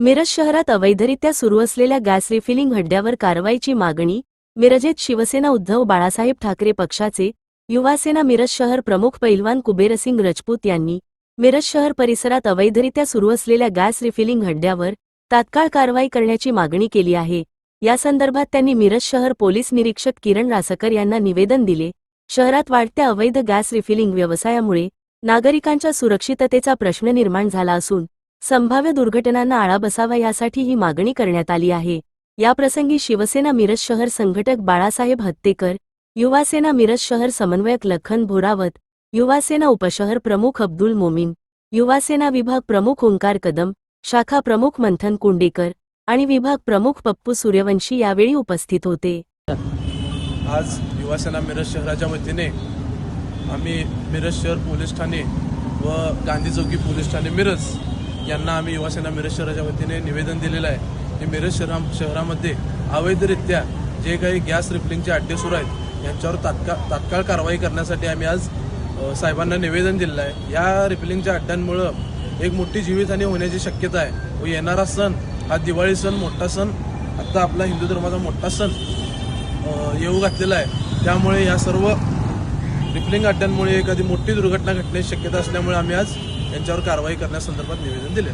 मिरज शहरात अवैधरित्या सुरू असलेल्या गॅस रिफिलिंग हड्ड्यावर कारवाईची मागणी मिरजेत शिवसेना उद्धव बाळासाहेब ठाकरे पक्षाचे युवासेना मिरज शहर प्रमुख पैलवान कुबेरसिंग रजपूत यांनी मिरज शहर परिसरात अवैधरित्या सुरू असलेल्या गॅस रिफिलिंग हड्ड्यावर तात्काळ कारवाई करण्याची मागणी केली आहे. या संदर्भात त्यांनी मिरज शहर पोलीस निरीक्षक किरण रासकर यांना निवेदन दिले. शहरात वाढत्या अवैध गॅस रिफिलिंग व्यवसायामुळे नागरिकांच्या सुरक्षिततेचा प्रश्न निर्माण झाला असून संभाव्य दुर्घटनांना आळा बसावा यासाठी ही मागणी करण्यात आली आहे. याप्रसंगी शिवसेना मिरज शहर संघटक बाळासाहेब हत्तेकर युवासेना मिरज शहर समन्वयक लखन भोरावत युवासेना उपशहर प्रमुख अब्दुल मोमीन युवासेना विभाग प्रमुख ओंकार कदम शाखा प्रमुख मंथन कुंडेकर आणि विभाग प्रमुख पप्पू सूर्यवंशी यावेळी उपस्थित होते. आज युवासेना मिरज शहराच्या वतीने आम्ही मिरज शहर पोलीस ठाणे व गांधी चौकी पोलीस ठाणे मिरज यांना आम्ही युवासेना मिरज शहराच्या वतीने निवेदन दिलेलं आहे. की मिरज शहरा शहरामध्ये अवैधरित्या जे काही गॅस रिफिलिंगचे अड्डे सुरू आहेत यांच्यावर तात्काळ तात्काळ कारवाई करण्यासाठी आम्ही आज साहेबांना निवेदन दिलेलं आहे. या रिफिलिंगच्या अड्ड्यांमुळं एक मोठी जीवितहानी होण्याची शक्यता आहे. व येणारा सण हा दिवाळी सण मोठा सण आत्ता आपला हिंदू धर्माचा मोठा सण येऊ घातलेला आहे. त्यामुळे या सर्व रिफिलिंग अड्ड्यांमुळे एखादी मोठी दुर्घटना घटण्याची शक्यता असल्यामुळे आम्ही आज यांच्यावर कारवाई करण्यासंदर्भात निवेदन दिले.